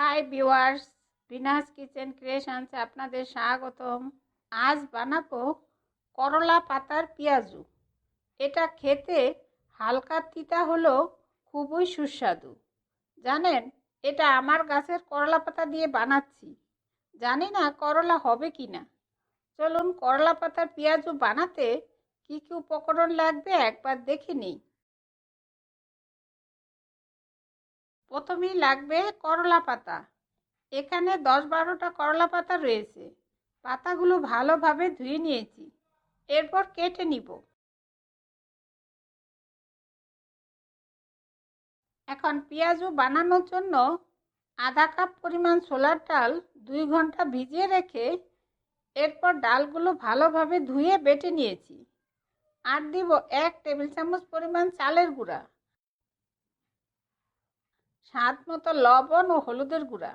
High viewers, Bina's kitchen ক্রিয়েশনসে আপনাদের স্বাগতম। আজ বানাবো করলা পাতার পেঁয়াজু। এটা খেতে হালকা তিতা হলেও খুবই সুস্বাদু। জানেন, এটা আমার গাছের করলা পাতা দিয়ে বানাচ্ছি। জানি না করলা হবে কি না চলুন করলা পাতার পেঁয়াজু বানাতে কী কী উপকরণ লাগবে একবার দেখে নিই। প্রথমেই লাগবে করলা পাতা। এখানে দশ বারোটা করলা পাতা রয়েছে। পাতাগুলো ভালোভাবে ধুয়ে নিয়েছি। এরপর কেটে নিব। এখন পেঁয়াজও বানানোর জন্য আধা কাপ পরিমাণ ছোলার ডাল দুই ঘণ্টা ভিজিয়ে রেখে এরপর ডালগুলো ভালোভাবে ধুয়ে বেটে নিয়েছি। আর দিব এক টেবিল চামচ পরিমাণ চালের গুঁড়া। স্বাদ মতো লবণ ও হলুদের গুঁড়া।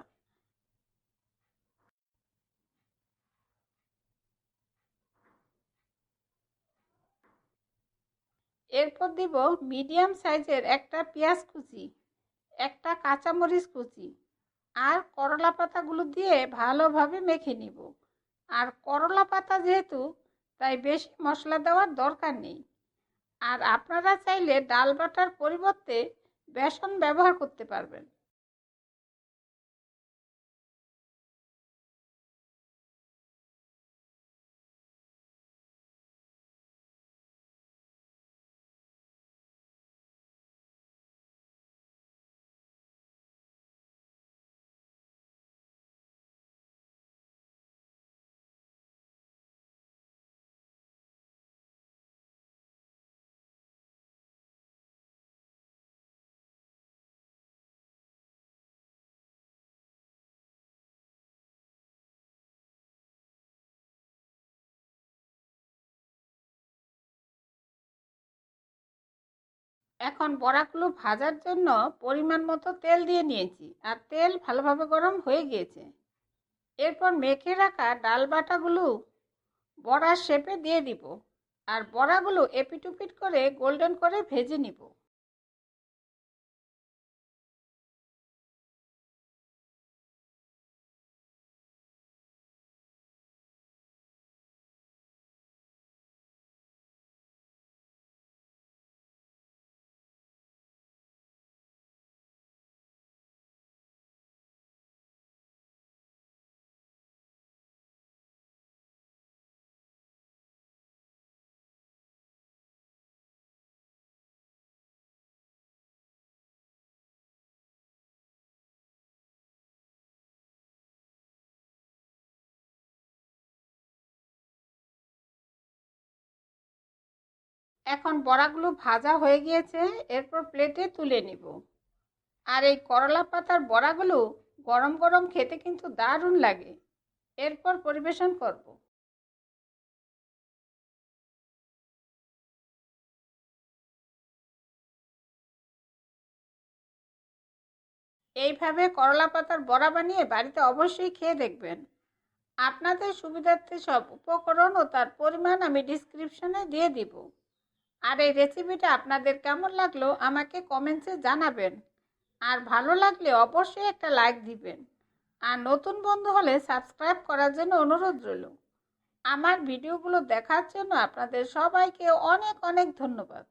এরপর দিব মিডিয়াম সাইজের একটা পেঁয়াজ কুচি, একটা কাঁচামরিচ কুচি আর করলা পাতাগুলো দিয়ে ভালোভাবে মেখে নিব। আর করলা পাতা যেহেতু, তাই বেশি মশলা দেওয়ার দরকার নেই। আর আপনারা চাইলে ডাল বাটার পরিবর্তে বেসন ব্যবহার করতে পারবেন। এখন বড়াগুলো ভাজার জন্য পরিমাণ মতো তেল দিয়ে নিয়েছি আর তেল ভালোভাবে গরম হয়ে গিয়েছে। এরপর মেখে রাখা ডাল বাটাগুলো বড়ার শেপে দিয়ে দিব আর বড়াগুলো এপিটুপিট করে গোল্ডেন করে ভেজে নিব। এখন বড়াগুলো ভাজা হয়ে গিয়েছে, এরপর প্লেটে তুলে নিব। আর এই করলা পাতার বড়াগুলো গরম গরম খেতে কিন্তু দারুণ লাগে। এরপর পরিবেশন করব। এইভাবে করলা পাতার বড়া বানিয়ে বাড়িতে অবশ্যই খেয়ে দেখবেন। আপনাদের সুবিধার্থে সব উপকরণ ও তার পরিমাণ আমি ডিসক্রিপশনে দিয়ে দিব। আর এই রেসিপিটা আপনাদের কেমন লাগল আমাকে কমেন্টসে জানাবেন। আর ভালো লাগলে অবশ্যই একটা লাইক দিবেন। আর নতুন বন্ধু হলে সাবস্ক্রাইব করার জন্য অনুরোধ রইল। আমার ভিডিওগুলো দেখার জন্য আপনাদের সবাইকে অনেক অনেক ধন্যবাদ।